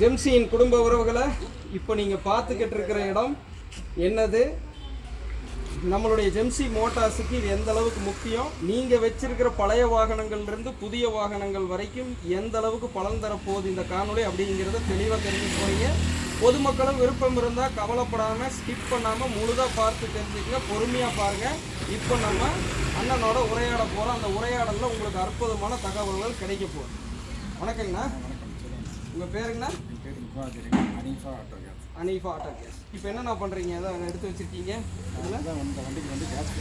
ஜெம்சியின் குடும்ப உறவுகளை இப்போ நீங்கள் பார்த்துக்கிட்டு இருக்கிற இடம் என்னது? நம்மளுடைய ஜெம்சி மோட்டார்ஸுக்கு இது எந்த அளவுக்கு முக்கியம்? நீங்கள் வச்சிருக்கிற பழைய வாகனங்கள்லேருந்து புதிய வாகனங்கள் வரைக்கும் எந்த அளவுக்கு பலன் தரப்போகுது இந்த காணொளி அப்படிங்கிறத தெளிவாக தெரிஞ்சு போறீங்க. பொதுமக்களும் விருப்பம் இருந்தால் கவலைப்படாமல் ஸ்கிப் பண்ணாமல் முழுதாக பார்த்து தெரிஞ்சுக்கங்க. பொறுமையாக பாருங்கள் இப்போ நம்ம அண்ணனோட உரையாட போகிறோம் அந்த உரையாடலில் உங்களுக்கு அற்புதமான தகவல்கள் கிடைக்க போகுது. வணக்கங்கண்ணா. உங்கள் பேருங்கண்ணா? Anifa auto gas Anifa auto gas இப்போ என்னண்ணா பண்ணுறீங்க அதான் எடுத்து வச்சிருக்கீங்க? இதில் அதான் இந்த வண்டிக்கு வந்து கேஸ்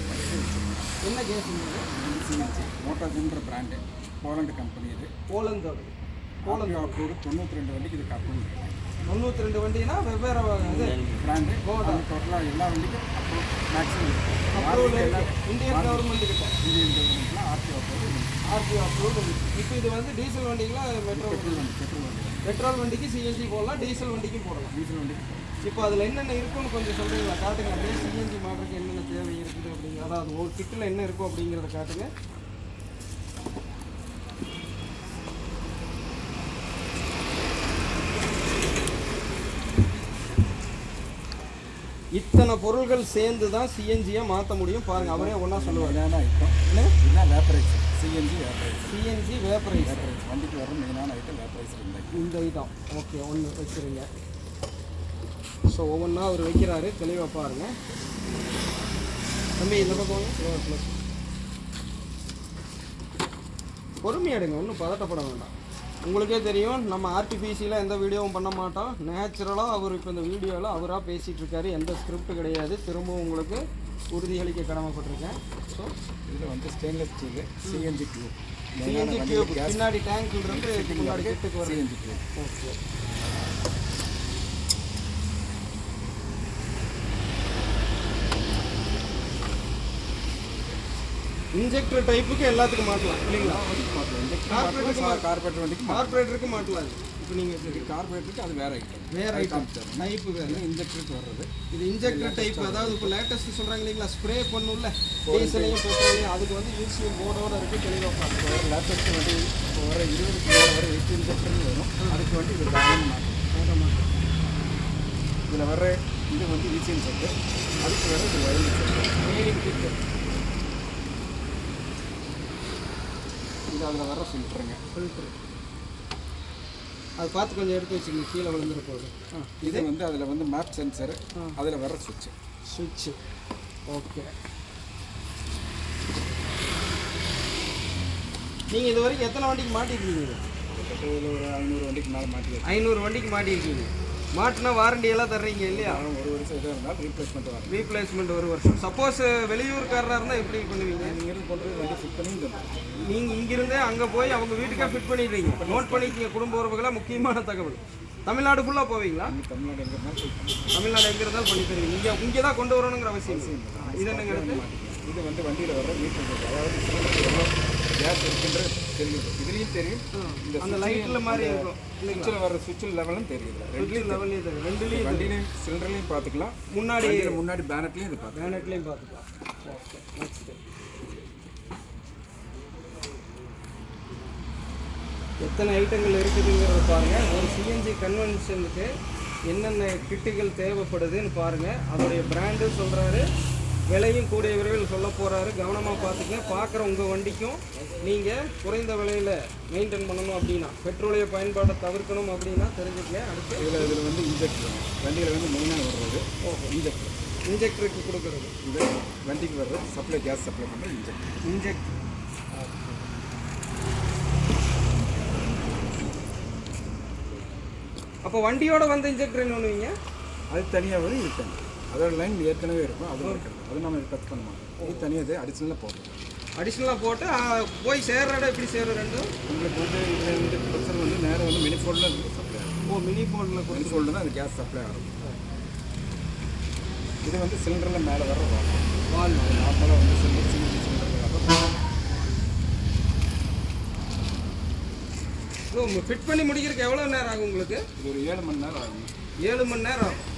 என்ன கேஸ் மோட்டார்ஜின்ற பிராண்டு போலண்டு கம்பெனி இது. போலந்தோடு போலந்து அப்ரூவ்டு தொண்ணூற்றி ரெண்டு வண்டிக்கு அப்ரூவ் இருக்குது தொண்ணூற்றி ரெண்டு வண்டினா வெவ்வேறு இது. பிராண்டு டோட்டலாக எல்லா வண்டிக்கும் அப்ரூவ் மேக்ஸிமம் இந்தியன் கவர்மெண்ட் கிட்ட. இந்தியன் கவர்மெண்ட்லாம் ஆர்டிஓ அப்ரூவ் ஆர்டிஓ அப்ரூவல் இப்போ இது வந்து டீசல் வண்டிங்களா மெட்ரோ பெட்ரோல் வண்டி பெட்ரோல் வண்டி. தான். பெட்ரோல் வண்டிக்கு சிஎன்ஜி போடலாம் டீசல் வண்டிக்கும் போடலாம். டீசல் வண்டிக்கு இப்போ அதில் என்னென்ன இருக்குன்னு கொஞ்சம் சொல்கிறீங்களா காட்டுங்க. அப்படியே சிஎன்ஜி மாடலுக்கு என்னென்ன தேவை இருக்குது அப்படிங்கிற அதாவது ஒரு கிட்டில் என்ன இருக்கும் அப்படிங்கிறத காட்டுங்க. இத்தனை பொருள்கள் சேர்ந்து தான் சிஎன்ஜியை மாற்ற முடியும். பாருங்க அவரே ஒன்றா சொல்லுவார். மெயினான ஐட்டம் இதுதான் vaporise CNG vaporise CNG vaporise வண்டிக்கு வர மெயினான ஐட்டம் வேப்பரைஸ் இந்த இந்த ஐட்டம் ஓகே ஒன்று வச்சுருங்க. ஸோ ஒவ்வொன்றா அவர் வைக்கிறாரு. தெளிவாக பாருங்க. தம்பி இந்த பக்கம் வாங்க. ஸ்லோவா ப்ளஸ் பொறுமையாக எடுங்க. ஒன்றும் பதட்டப்பட வேண்டாம். உங்களுக்கே தெரியும் நம்ம ஆர்டிஃபிஷியலாக எந்த வீடியோவும் பண்ண மாட்டோம். நேச்சுரலாக அவர் இப்போ இந்த வீடியோவில் அவராக பேசிகிட்டு இருக்காரு எந்த ஸ்கிரிப்ட் கிடையாது. திரும்பவும் உங்களுக்கு உறுதியளிக்க கடமைப்பட்டிருக்கேன். ஸோ இதில் வந்து stainless steel CNG tube CNG tube பின்னாடி டேங்க்ல இருந்து முன்னாடி கிட்டுக்கு வருது சிஎன்ஜி டியூப் ஓகே இன்ஜெக்டர் டைப்புக்கு எல்லாத்துக்கும் மாட்டலாம் இல்லைங்களா? கார்பரேட்டர் வண்டிக்கு கார்பரேட்டருக்கு மாட்டலாம் இப்போ நீங்கள் கார்பரேட்டருக்கு அது வேற ஐட்டம் வேற ஐட்டம் டைப்பு வேறு. இன்ஜெக்டருக்கு வர்றது. இது இன்ஜெக்டர் டைப் அதாவது இப்போ லேட்டஸ்ட் சொல்கிறாங்க இல்லைங்களா? ஸ்ப்ரே பண்ணும்ல. டீசலையும் பெட்ரோலையும் அதுக்கு வந்து யூசிஎம் போர்டோட இருக்குது தெளிவாக பார்க்கலாம். லேட்டஸ்ட் வண்டி இப்போ வர இருபது கிலோ வர எட்டு இன்ஜெக்டர்னு வரும். அதுக்கு வண்டி இது கவனம் மாட்டோம் இதில் வர இது வந்து ஈசிஎன் செட்டு அதுக்கு வர இது வயலிங் செட்டு மெயிலிங் கிட்டு இது அதில் வர ஃபில்டருங்க ஃபில்ட்ரு அது பார்த்து கொஞ்சம் எடுத்து வச்சுக்கோங்க கீழே விழுந்துட போகுது ஆ இது? வந்து அதில் வந்து மேப் சென்சர் அதில் வர சுவிட்சு சுவிட்சு ஓகே நீங்கள் இது வரைக்கும் எத்தனை வண்டிக்கு மாட்டிருக்கீங்க ஒரு ஐநூறு வண்டிக்கு மேலே மாட்டி ஐநூறு வண்டிக்கு மாட்டியிருக்கீங்க மாட்டினா வாரண்டி எல்லாம் தர்றீங்க இல்லையா? ஒரு வருஷம் இதாக இருந்தால் ரீப்ளேஸ்மெண்ட் வரும் ரீப்ளேஸ்மெண்ட் ஒரு வருஷம். சப்போஸ் வெளியூர்காரராக இருந்தால் எப்படி பண்ணுவீங்க? இங்கிருந்து கொண்டு போய் வண்டி ஃபிட் பண்ணி நீங்கள் இங்கிருந்தே அங்கே போய் அவங்க வீட்டுக்கே ஃபிட் பண்ணிடுறீங்க. நோட் பண்ணிக்கங்க குடும்ப உறவுகளை முக்கியமான தகவல். தமிழ்நாடு ஃபுல்லாக போவீங்களா? தமிழ்நாடு எங்கே இருந்தாலும் தமிழ்நாடு எங்கே இருந்தாலும் பண்ணி தருவீங்க. இங்கே இங்கே தான் கொண்டு வரணுங்கிற அவசியம். இது என்னங்க? இது வந்து வண்டியில் வர மீட்டர் அதாவது கேஸ் இருக்குன்றது தெரியுது. இதுலேயும் தெரியும். இந்த அந்த லைட்டில் மாதிரி இருக்கும். சுவிட்சில் வர சுவிட்சில் லெவலும் தெரியுது. ரெண்டு லெவல்லையும் தெரியும். ரெண்டுலேயும் வண்டிலையும் சிலிண்டர்லையும் பார்த்துக்கலாம். முன்னாடி முன்னாடி பேனட்லையும் இது பார்த்துக்கலாம். கிரானைட்லேயும் பார்த்துக்கலாம். ஓகே நெக்ஸ்ட்டு எத்தனை ஐட்டங்கள் இருக்குதுங்கிறத பாருங்கள் ஒரு சிஎன்ஜி கன்வென்ஷனுக்கு என்னென்ன கிட்டுகள் தேவைப்படுதுன்னு பாருங்கள் அதோடைய பிராண்டு சொல்கிறாரு விலையும் கூடிய விரைவில் சொல்ல போகிறாரு கவனமாக பார்த்துங்க பார்க்குற உங்கள் வண்டிக்கும் நீங்கள் குறைந்த விலையில் மெயின்டைன் பண்ணணும் அப்படின்னா பெட்ரோலிய பயன்பாட்டை தவிர்க்கணும் அப்படின்னா தெரிஞ்சுக்கங்க. அடுத்து இதில் இதில் வந்து இன்ஜெக்டர் வண்டியில் வந்து மெயினாக வர்றது இன்ஜெக்டர் இன்ஜெக்டருக்கு கொடுக்கறது. இது வண்டிக்கு வர்றது சப்ளை கேஸ் சப்ளை பண்ணுற இன்ஜெக்டர் இன்ஜெக்ட் அப்போ வண்டியோட வந்து இன்ஜெக்டர் என்ன பண்ணுவீங்க? அது தனியாக வரும் இது தனி அதோட லைன் ஏற்கனவே இருக்கும். அதுவும் இருக்கிறது அது நம்ம டச் பண்ண மாட்டோம் இது தனியாக இது அடிஷ்னலாக போடுறோம் அடிஷ்னலாக போட்டு போய் சேர்ற இடம் எப்படி சேரும் ரெண்டும்? உங்களுக்கு வந்து இதில் வந்து ப்ரெஷர் வந்து நேரம் வந்து மினி ஃபோல்டில் சப்ளை ஆகும் ஓ மினி போர்டில் மினி ஃபோல்டு தான் அந்த கேஸ் சப்ளை ஆகும். இது வந்து சிலிண்டரில் மேலே வர வால் நார்மலாக வந்து cylinder cylinder cylinder so fit பண்ணி முடிக்கிறதுக்கு எவ்வளோ நேரம் ஆகும் உங்களுக்கு? இது ஒரு ஏழு மணி நேரம் ஆகும். ஏழு மணி நேரம் ஆகும்.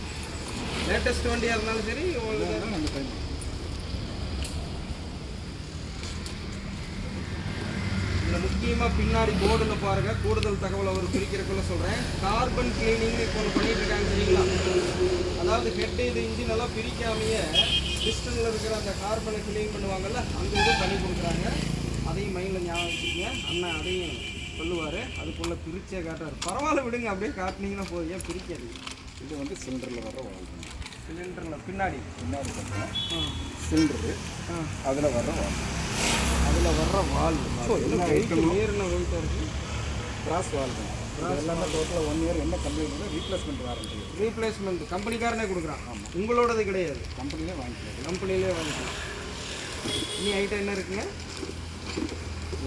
லேட்டஸ்ட் வண்டியாக இருந்தாலும் சரி உங்களுக்கு நம்ம டைம் இந்த முக்கியமாக பின்னாடி போர்டில் பாருங்க. கூடுதல் தகவல் அவர் பிரிக்கிறதுக்குள்ள சொல்கிறேன் கார்பன் கிளீனிங் இப்போ ஒன்று பண்ணிட்டு இருக்காங்க தெரியுங்களா? அதாவது ஹெட் இது இன்ஜின் எல்லாம் பிரிக்காமையே பிஸ்டனில் இருக்கிற அந்த கார்பனை க்ளீன் பண்ணுவாங்கல்ல அந்த இது பண்ணி கொடுக்குறாங்க. அதையும் மைண்டில் ஞாபகம் வச்சுக்கோங்க. அண்ணன் அதையும் சொல்லுவார். அதுக்குள்ளே பிரிச்சே காட்டுறாரு. பரவாயில்ல விடுங்க அப்படியே காட்டினீங்கன்னா போதும். ஏன் பிரிக்காது இது வந்து சிலிண்டரில் வர வாழ்க்கை சிலிண்டரில் பின்னாடி பின்னாடி பார்த்தா ஆ சிலிண்டரு. அதில் வர வாழ்க்கை அதில் வர்ற வால். வெயிட் மீறின வெயிட்டாக இருக்குது கிராஸ் இது எல்லாமே டோட்டலாக ஒன் இயர் என்ன கம்பெனி ரீப்ளேஸ்மெண்ட் வாரண்டி ரீப்ளேஸ்மெண்ட் கம்பெனிக்காரனே கொடுக்குறான். உங்களோடது கிடையாது. கம்பெனிலே வாங்கிக்கலாம் கம்பெனிலே வாங்கிக்கலாம் இனி ஐட்டம் என்ன இருக்குங்க?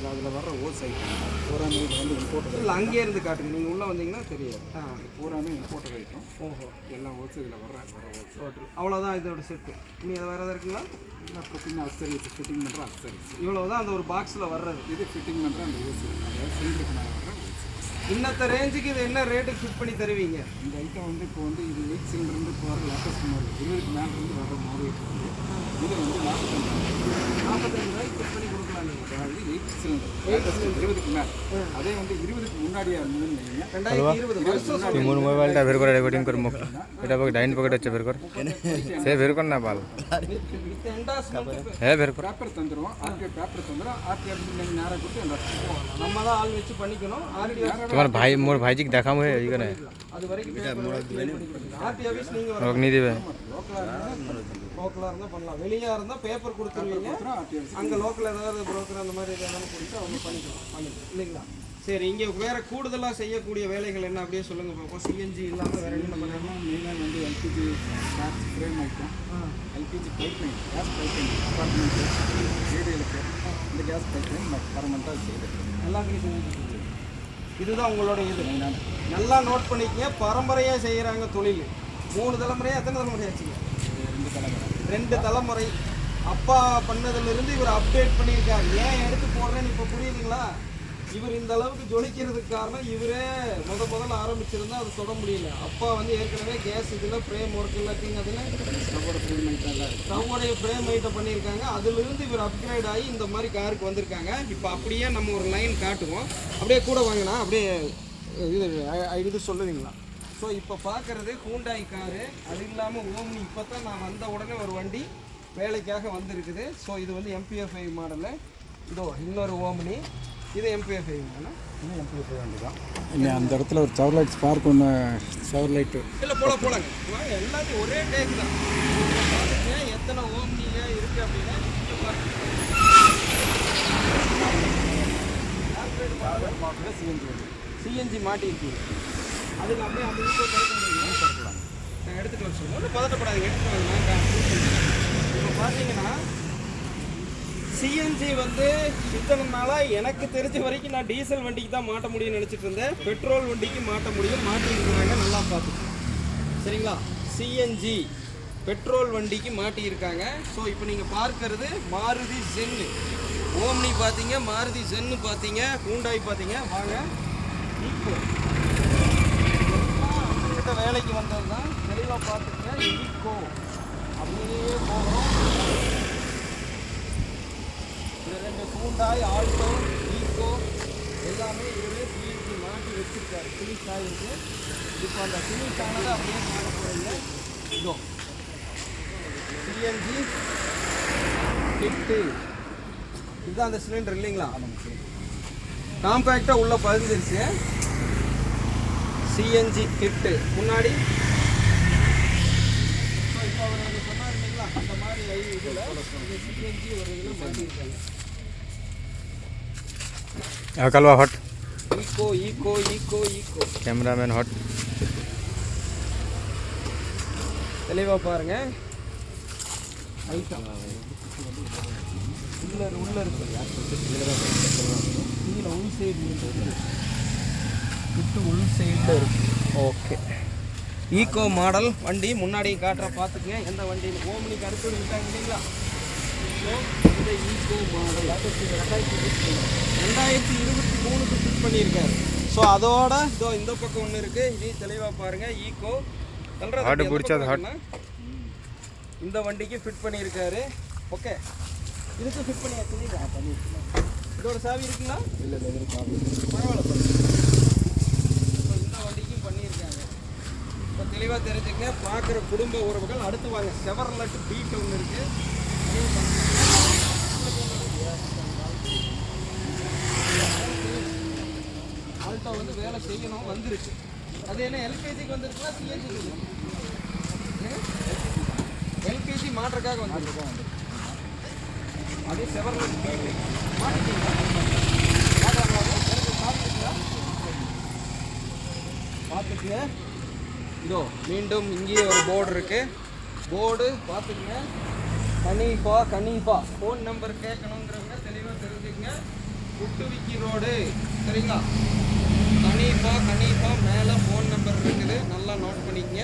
இதில் அதில் வர ஓஸ் ஐட்டம் பூராமே இது வந்து இம்போர்ட்டட் இல்லை அங்கேயே இருந்து காட்டுங்க. நீங்கள் உள்ளே வந்தீங்கன்னா தெரியாது. ஆ பூராமே இம்போர்ட்டட் ஐட்டம் ஓஹோ. எல்லாம் ஓஸ் இதில் வர வர ஓஸ் டோட்டல் அவ்வளோதான் இதோட செட்டு இனி அது வேறு எதாவது இருக்குங்களா? எல்லாம் ஃபிட்டிங் அக்சரிஸ் ஃபிட்டிங் பண்ணுற அக்சரிஸ் இவ்வளோ தான் அந்த ஒரு பாக்ஸில் வர்றது. இது ஃபிட்டிங் பண்ணுற அந்த ஓஸ் அதாவது சிலிண்டருக்கு மேலே வர ஓஸ் இன்னத்த ரேஞ்சுக்கு இது என்ன ரேட்டுக்கு ஃபிட் பண்ணி தருவீங்க இந்த ஐட்டம் வந்து இப்போ வந்து இது எயிட் சிலிண்டர் இப்போ வர லேட்டஸ்ட் மாடல் இருபதுக்கு மேலே இருந்து வர மாடல் வந்து இது வந்து நாற்பத்தஞ்சு நாற்பத்தஞ்சு ரூபாய்க்கு ஃபிட் பண்ணி கொடுக்கலாம் நீங்கள் அதாவது எயிட் சிலிண்டர் இருபதுக்கு மேலே அதே வந்து இருபதுக்கு முன்னாடியே இருந்ததுன்னு வைங்க ரெண்டாயிரத்தி இருபது வருஷம் মোর মোবাইলটা বের করে রেকর্ডিং করে মুখ এটা পকে ডাইন পকেট হচ্ছে বের কর সে বের কর না বাল வித் என்டாஸ்மெண்ட் হ্যাঁ বের কর பேப்பர் தந்துடும் ஆர்டிஓ பேப்பர் தந்துடும் ஆர்டிஓ நீங்கள் நேராக கொடுத்து அந்த நம்ம தான் ஆள் வச்சு பண்ணிக்கணும் ஆர்டி তোমার ভাই মোর ভাইজিক দেখাম হয়ে এইখানে அது வரைக்கும் ஆர்டி ஆஃபீஸ் நீங்கள் ওকে নিয়ে দিবে லோக்கலாக இருந்தால் பண்ணலாம் வெளியாக இருந்தால் பேப்பர் கொடுத்துருவீங்க ஆர்டிஓ அங்கே லோக்கல் ஏதாவது புரோக்கர் அந்த மாதிரி எதாவது கொடுத்து அவங்க பண்ணிக்கலாம் பண்ணிக்கலாம் இல்லைங்களா சரி இங்கே வேற கூடுதலாக செய்யக்கூடிய வேலைகள் என்ன அப்படியே சொல்லுங்க பார்ப்போம் சிஎன்ஜி இல்லாமல் வேற என்ன பண்ணலாம் மெயினாக வந்து LPG gas frame item LPG pipeline gas pipeline apartment வீடுகளுக்கு இந்த கேஸ் பைப் லைன் பர்மனெண்ட்டாக செய்திருக்கு எல்லாத்தையும் செஞ்சுட்டு இதுதான் உங்களோட இது. நல்லா நோட் பண்ணிக்கங்க. பரம்பரையாக செய்கிறாங்க தொழில். மூணு தலைமுறையாக எத்தனை தலைமுறையாச்சுங்க ரெண்டு தலைமுறை ரெண்டு தலைமுறை. அப்பா பண்ணதுலேருந்து இவர் அப்டேட் பண்ணியிருக்காரு. ஏன் எடுத்து போடுறேன்னு இப்போ புரியுதுங்களா? இவர் இந்த அளவுக்கு ஜொலிக்கிறதுக்கு காரணம் இவரே முத முதல்ல ஆரம்பிச்சிருந்தா அது தொட முடியல. அப்பா வந்து ஏற்கனவே கேஸ் இதில் ஃப்ரேம் ஒர்க் எல்லாத்தையும் அதில். ஸ்டவ்வுடைய ஃப்ரேம் ஐட்டம் பண்ணியிருக்காங்க. அதிலிருந்து இவர் அப்கிரேட் ஆகி இந்த மாதிரி காருக்கு வந்திருக்காங்க. இப்போ அப்படியே நம்ம ஒரு லைன் காட்டுவோம். அப்படியே கூட வாங்கினா அப்படியே இது இது சொல்லுவீங்களா? ஸோ இப்போ பார்க்குறது ஹூண்டாய் காரு அது இல்லாமல் ஓம்னி இப்போ தான் நான் வந்த உடனே ஒரு வண்டி வேலைக்காக வந்திருக்குது. ஸோ இது வந்து எம்பிஎஃப்ஐ மாடலு இதோ இன்னொரு ஓம்னி இது எம்பிஎஃப்ஐ இன்னும் எம்ப்ளிஃபை வண்டி தான் இல்லை அந்த இடத்துல ஒரு சவர் ஸ்பார்க் ஒன்று சவர் லைட்டு இல்லை போல போலாங்க. எல்லாத்தையும் ஒரே டேக் தான். எத்தனை ஓம்னிங்க இருக்குது அப்படின்னா. சிஎன்ஜி வண்டி சிஎன்ஜி மாட்டியிருக்கீங்க அதுக்கு அப்படியே அந்த வீட்டில் திறக்க முடியும் நான் எடுத்துகிட்டு வர சொல்லுவோம் ஒன்றும் பதட்டப்படாதீங்க கா- இப்போ பார்த்தீங்கன்னா சிஎன்ஜி வந்து இத்தனை நாளாக எனக்கு தெரிஞ்ச வரைக்கும் நான் டீசல் வண்டிக்கு தான் மாட்ட முடியும்னு நினச்சிட்டு இருந்தேன். பெட்ரோல் வண்டிக்கு மாட்ட முடியும் மாட்டியிருக்கிறாங்க நல்லா பார்த்துக்கோங்க சரிங்களா? சிஎன்ஜி பெட்ரோல் வண்டிக்கு மாட்டியிருக்காங்க. ஸோ இப்போ நீங்கள் பார்க்கறது மாருதி ஜென்னு ஓம்னி பார்த்தீங்க மாருதி ஜென்னு பார்த்தீங்க ஹூண்டாய் பார்த்தீங்க. வாங்க. ஈக்கோ வேலைக்கு வந்தது தான் தெளிவாக பார்த்துக்கங்க. ஈக்கோ அப்படியே போகிறோம் இது ரெண்டு ஹூண்டாய் ஆல்டோ ஈகோ எல்லாமே இவரே பிஎன்சி மாட்டி வச்சுருக்காரு. ஃபினிஷ் ஆகிருக்கு இப்போ அந்த ஃபினிஷ் ஆனதை அப்படியே மாற போகிறீங்க இதோ சிஎன்ஜி கிட்டு இதுதான் அந்த சிலிண்டர் இல்லைங்களா? காம்பேக்டாக உள்ள பதிஞ்சிருச்சு. சிஎன்ஜி கிட்டு முன்னாடி. இப்போ அவர் சொன்னார் இல்லைங்களா? அந்த மாதிரி இதில். சிஎன்ஜி ஒரு இதில் மாட்டியிருக்காங்க કલવા હટ Eco Eco Eco Eco cameraman હટ தெளிவாக பாருங்க. உள்ள உள்ள இருக்கு. உள் சைடு விட்டு உள் சைடில் இருக்கு. ஓகே ஈகோ மாடல் வண்டி முன்னாடி காட்டுற பார்த்துக்குங்க. எந்த வண்டியில் ஓமினிக்கு அடுத்து விட்டாங்க இல்லைங்களா? இந்த ஈகோ மாடல் ரெண்டாயிரத்தி இருபத்தி மூணுக்கு ஃபிட் பண்ணியிருக்காரு ஸோ அதோட இதோ இந்த பக்கம் ஒன்று இருக்குது இதையும் தெளிவாக பாருங்கள் ஈகோ Hot. பிடிச்சது. இந்த வண்டிக்கு ஃபிட் பண்ணியிருக்காரு. ஓகே இதுக்கு ஃபிட் பண்ணியாச்சு. பண்ணியிருக்கேன் இதோட சாவி இருக்குங்களா? இல்லை இல்லை ப்ராப்ளம் பரவாயில்ல இந்த வண்டிக்கும் பண்ணியிருக்காங்க இப்போ தெளிவாக தெரிஞ்சுங்க பார்க்குற குடும்ப உறவுகள் அடுத்து வாங்க. செவர்லட் பீட் ஒன்று இருக்குது கண்டிப்பாக வந்து வேலை செய்யணும் வந்துருச்சு. அது என்ன எல்கேஜிக்கு வந்துருக்குன்னா சிஎன்ஜிக்கு எல்கேஜி மாற்றுறதுக்காக வந்துருக்கோம் அது அதே பீட் மாட்டிட்டீங்களா பார்த்துக்குங்க. இதோ மீண்டும் இங்கேயே ஒரு போர்டு இருக்கு. போர்டு பார்த்துக்குங்க. கனிப்பா கனிப்பா ஃபோன் நம்பர் கேட்கணுங்கிறவங்க தெளிவாக தெரிஞ்சுக்கங்க. குட்டுவிக்கி ரோடு சரிங்களா? ஹனீஃபா ஹனீஃபா மேலே ஃபோன் நம்பர் இருக்குது. நல்லா நோட் பண்ணிக்கங்க.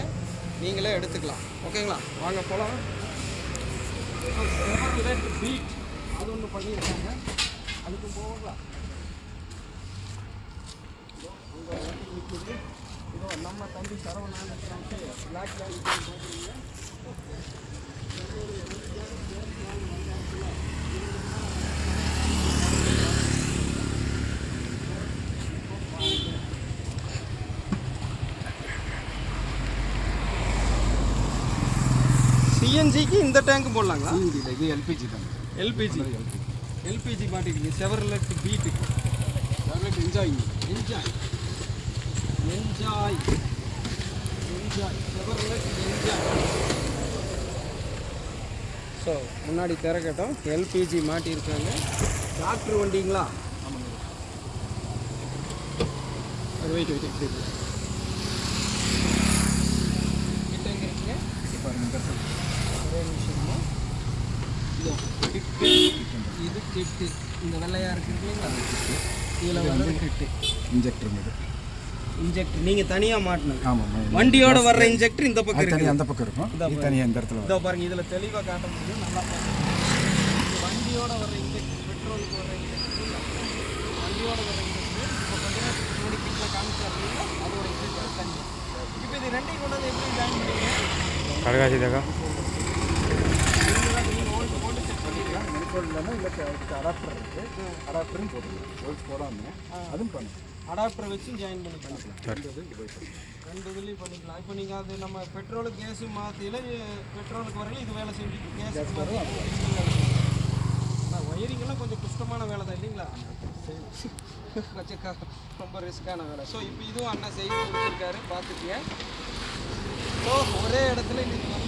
நீங்களே எடுத்துக்கலாம். ஓகேங்களா? வாங்க போகலாம் பீட் அது ஒன்று பண்ணியிருக்காங்க அதுக்கு போகலாம் இதோ நம்ம தம்பி சரவணான்னு இருக்கிறாங்க பிளாக் பேக் சிஎன்ஜிக்கு இந்த டேங்க் போடலாங்களா? சிஎன்ஜி இல்லை இது எல்பிஜி தான். எல்பிஜி. எல்பிஜி. மாட்டிக்கிங்க. Chevrolet பீட்டுக்கு tablet enjoy enjoy enjoy enjoy Chevrolet enjoy so முன்னாடி திறக்கட்டும். எல்பிஜி மாட்டியிருக்காங்க. டாக்டர் வண்டிங்களா? அது வெயிட் வெயிட் இப்படி இருக்கு. கிட்ட எங்க இருக்கீங்க இப்போ இந்த ஒரே நிமிஷமா இதோ கிட்டு இது கிட்டு. இந்த வெள்ளையா இருக்கு இல்லைங்களா இதில் வந்து கிட்டு. இன்ஜெக்டர் இது. இன்ஜெக்டர் நீங்கள் தனியாக மாட்டணும். ஆமாம் வண்டியோட வர்ற இன்ஜெக்டர் இந்த பக்கம் அது இருக்கு தனியாக அந்த பக்கம் இருக்கும். இது தனியாக இந்த இடத்துல இதோ பாருங்க இதில் தெளிவாக காட்ட முடியும் நல்லா பாருங்க இது வண்டியோட வர்ற இன்ஜெக்டர் பெட்ரோலுக்கு வர்ற இன்ஜெக்டர் வண்டியோட வர்ற இன்ஜெக்டர் இப்போ முன்னாடி கிட்டில் காமிச்சாருங்களா அதோட இன்ஜெக்டர் தனி இப்போ இது ரெண்டையும் கொண்டு வந்து எப்படி ஜாயின் பண்ணுவீங்க கடைகாசி தாக்கா மெடிக்கல் இல்லைன்னா இல்லை அடாப்டர் இருக்குது அடாப்டரும் போட்டுக்கலாம். ஓல்ஸ் போடாமல் அதுவும் பண்ணும் அடாப்டரை வச்சு ஜாயின் பண்ணி பண்ணிக்கலாம் சரி. ரெண்டு இதுலேயும் பண்ணிக்கலாம். இப்போ நீங்கள் அது நம்ம பெட்ரோலு கேஸு மாற்றியில் பெட்ரோலுக்கு வரையில இது வேலை செஞ்சுட்டு கேஸ் ஒயரிங் எல்லாம் கொஞ்சம் கஷ்டமான வேலை தான் இல்லைங்களா? கொஞ்சம் ரொம்ப ரிஸ்க்கான வேலை. ஸோ இப்போ இதுவும் அண்ணா செய்து கொடுத்துருக்காரு பார்த்துக்கங்க. ஸோ ஒரே இடத்துல இன்னைக்கு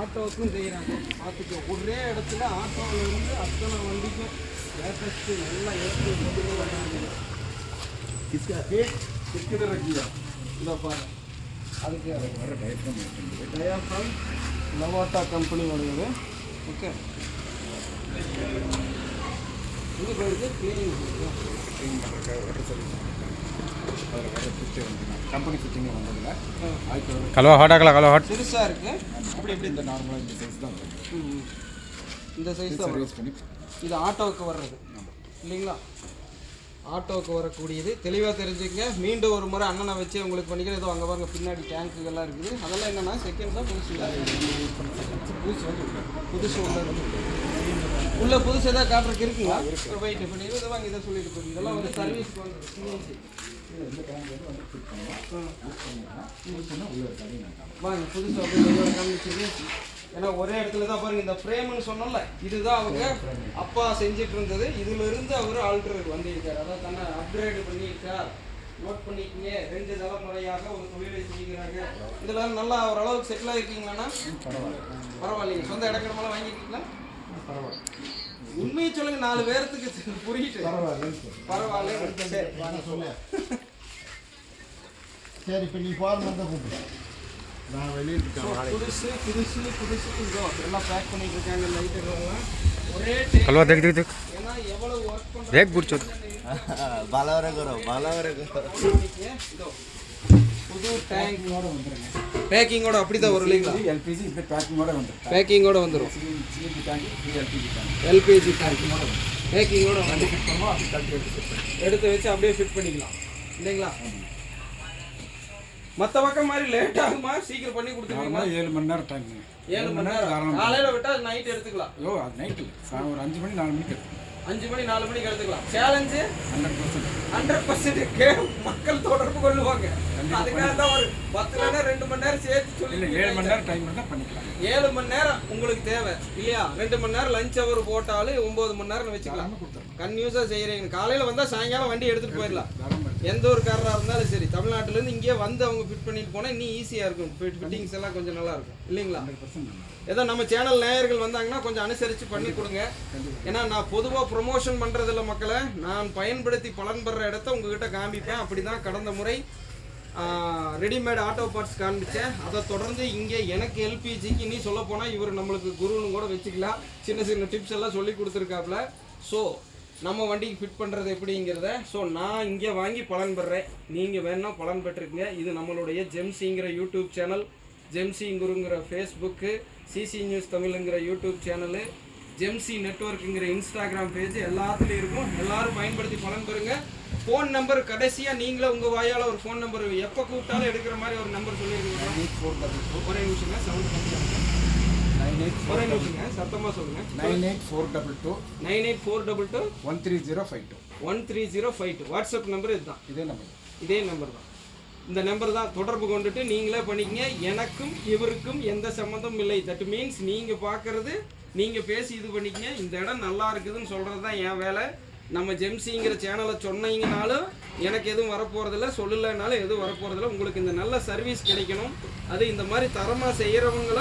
ஆட்டோவுக்கும் செய்கிறாங்க பார்த்துக்கோ ஒரே இடத்துல ஆட்டோவில் இருந்து அத்தனை வண்டிக்கும் லேட்டஸ்ட்டு நல்லா ஏற்றி கிஸ்கா. கேட் கிஸ்கிட்ட ரக்கியா இதோ பாரு. அதுக்கு வர டயஃப்ரம் டயாஃப்ரம் லவாட்டா கம்பெனியோடது. ஓகே. இது போயிருக்கு க்ளீனிங் க்ளீன் பண்ணுறதுக்காக வர வந்து கம்பெனி ஃபிட்டிங்கில் வந்ததில்லை கலவா ஹாட்டாக்கலாம் கலவா ஹாட் பெருசாக இருக்குது அப்படி. எப்படி இந்த நார்மலாக இந்த சைஸ் தான் இந்த சைஸ் தான் யூஸ் பண்ணி இது ஆட்டோவுக்கு வர்றது. இல்லைங்களா? ஆட்டோவுக்கு வரக்கூடியது. தெளிவாக தெரிஞ்சுக்கங்க. மீண்டும் ஒரு முறை அண்ணனை வச்சு உங்களுக்கு பண்ணிக்கிறேன். ஏதோ அங்கே பாருங்கள் பின்னாடி டேங்க்குகள்லாம் இருக்குது. அதெல்லாம் என்னென்னா செகண்ட் தான் புதுசு. புதுசு புதுசு உள்ளது உள்ள புதுசு எதாவது காட்டுறதுக்கு இருக்குங்களா? ரைட்டு இப்போ இதை வாங்கி இதை சொல்லிட்டு போகிறீங்க இதெல்லாம் வந்து சர்வீஸ் பண்ணுறது. இந்த டேங்க் வந்து வந்து ஃபிட் பண்ணுவோம். யூஸ் பண்ணிங்கன்னா யூஸ் பண்ணால் உள்ள இருக்காது நான் வாங்க புதுசு அப்படியே வெளியோட காமிச்சிருக்கு ஏன்னா ஒரே இடத்துல தான் பாருங்க இந்த ஃப்ரேம்னு சொன்னோம்ல இதுதான் அவங்க அப்பா செஞ்சுட்டு இருந்தது. இதுல இருந்து அவர் ஆல்டர் வந்திருக்காரு. அதாவது தன்னை அப்கிரேட் பண்ணியிருக்கார். நோட் பண்ணிக்கங்க. ரெண்டு தலைமுறையாக ஒரு தொழிலை செய்கிறாங்க இதுல நல்லா ஓரளவுக்கு செட்டில் ஆயிருக்கீங்களாண்ணா? பரவாயில்லைங்க சொந்த இடக்கிடமெல்லாம் வாங்கியிருக்கீங்களா? பரவாயில்ல. உண்மையை சொல்லுங்க நாலு பேர்த்துக்கு புரியுது. பரவாயில்ல சொல்ல சரி. இப்போ நீ ஃபார்ம் தான் கூப்பிடு. நான் வெளியில் இருக்கேன் புதுசு புதுசு புதுசு. எல்லாம் பேக் பண்ணிட்டு இருக்காங்க லைட் ஹலோ தேக் தேக் தேக் பலவரகுரோ பலவரகுரோ புது டேங்க் வந்துருங்க. பேக்கிங்கோட அப்படி தான் வரும் இல்லைங்களா? எல்பிஜி இந்த பேக்கிங்கோட வந்துருக்கு பேக்கிங்கோட வந்துடும் சிலிப்பி டேங்க் இது எல்பிஜி டேங்க் எல்பிஜி டேங்க் பேக்கிங்கோட வந்து பண்ணுவோம் அப்படி கழட்டி எடுத்து எடுத்து வச்சு அப்படியே ஃபிட் பண்ணிக்கலாம். இல்லைங்களா? மற்ற பக்கம் மாதிரி லேட் ஆகுமா? சீக்கிரம் பண்ணி கொடுத்துருவீங்களா? ஏழு மணி நேரம் டைம் ஏழு மணி நேரம் காலையில விட்டா நைட் எடுத்துக்கலாம். ஐயோ அது நைட்டில் சார் ஒரு அஞ்சு மணி நாலு மணிக்கு எடுத்துக்கணும் அஞ்சு மணி நாலு மணிக்கு எடுத்துக்கலாம் challenge hundred percent hundred percent மக்கள் தொடர்பு கொள்ளுவாங்க. அதுக்காக தான் ஒரு பத்து நேரம் ரெண்டு மணி நேரம் சேர்த்து சொல்லி ஏழு மணி நேரம் டைம் இருந்தால் பண்ணிக்கலாம். ஏழு மணி நேரம் உங்களுக்கு தேவை இல்லையா? ரெண்டு மணி நேரம் லஞ்ச் அவர் போட்டாலும் ஒன்பது மணி நேரம் வச்சுக்கலாம். எல்லாமே கொடுத்துருங்க கன்யூஸா செய்யறீங்க காலையில வந்தா சாயங்காலம் வண்டி எடுத்துட்டு போயிடலாம். எந்த ஒரு காரராக இருந்தாலும் சரி தமிழ்நாட்டுல இருந்து இங்கே வந்து அவங்க ஃபிட் பண்ணிட்டு போனா இன்னும் ஈஸியா இருக்கும். ஃபிட்டிங்ஸ் எல்லாம் கொஞ்சம் நல்லா இருக்கும். இல்லைங்களா? ஏதோ நம்ம சேனல் நேயர்கள் வந்தாங்கன்னா கொஞ்சம் அனுசரித்து பண்ணி கொடுங்க. ஏன்னா நான் பொதுவாக ப்ரொமோஷன் பண்ணுறதில்ல மக்களை. நான் பயன்படுத்தி பலன் பெற இடத்த உங்ககிட்ட காமிப்பேன் அப்படி தான் கடந்த முறை ரெடிமேட் ஆட்டோ பார்ட்ஸ் காண்பிச்சேன். அதை தொடர்ந்து இங்கே எனக்கு எல்பிஜிக்கு இனி சொல்ல போனால் இவர் நம்மளுக்கு குருன்னு கூட வச்சுக்கலாம். சின்ன சின்ன டிப்ஸ் எல்லாம் சொல்லி கொடுத்துருக்காப்புல. ஸோ நம்ம வண்டிக்கு ஃபிட் பண்ணுறது எப்படிங்கிறத ஸோ நான் இங்கே வாங்கி பலன் பெறேன். நீங்கள் வேணால் பலன் பெற்றிருக்கீங்க இது நம்மளுடைய ஜெம்சிங்கிற யூடியூப் சேனல் ஜெம்சிங்குருங்கிற ஃபேஸ்புக்கு சிசி நியூஸ் தமிழுங்கிற யூடியூப் சேனலு ஜெம்சி நெட்வொர்க்குங்கிற இன்ஸ்டாகிராம் பேஜ் எல்லாத்துலேயும் இருக்கும். எல்லோரும் பயன்படுத்தி பலன் பெறுங்க. ஃபோன் நம்பர் கடைசியாக நீங்களே உங்கள் வாயால் ஒரு ஃபோன் நம்பர் எப்போ கூப்பிட்டாலும் எடுக்கிற மாதிரி ஒரு நம்பர் சொல்லியிருக்கீங்க. எயிட் ஒரே நிமிஷங்க சவுண்ட் நைன் எயிட் ஒரே நிமிஷங்க சத்தமாக சொல்லுங்கள் nine eight four double two. Nine eight four double two. One three zero five two. One three zero five two. WhatsApp number இதுதான். இதே நம்பர். இதே நம்பர் தான். இந்த நம்பர் தான் தொடர்பு கொண்டுட்டு நீங்களே பண்ணிக்கங்க. எனக்கும் இவருக்கும் எந்த சம்மந்தமும் இல்லை. தட் மீன்ஸ் நீங்கள் பார்க்கறது நீங்கள் பேசி இது பண்ணிக்கங்க. இந்த இடம் நல்லா இருக்குதுன்னு சொல்கிறது தான் என் வேலை. நம்ம ஜெம்சிங்கிற சேனலை சொன்னீங்கனாலும் எனக்கு எதுவும் வரப்போகிறதில்ல சொல்லலைனாலும் எதுவும் வரப்போகிறதில்ல உங்களுக்கு இந்த நல்ல சர்வீஸ் கிடைக்கணும். அது இந்த மாதிரி தரமாக செய்கிறவங்கள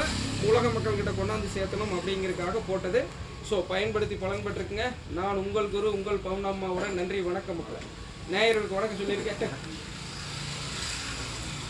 உலக மக்கள்கிட்ட கொண்டாந்து சேர்த்தணும் அப்படிங்கிறதுக்காக போட்டது. ஸோ பயன்படுத்தி பலன் பெற்றுக்குங்க நான் உங்கள் குரு உங்கள் பவுனம்மாவோட நன்றி வணக்கம் மக்களை. நேயர்களுக்கு வணக்கம் சொல்லியிருக்கேன்.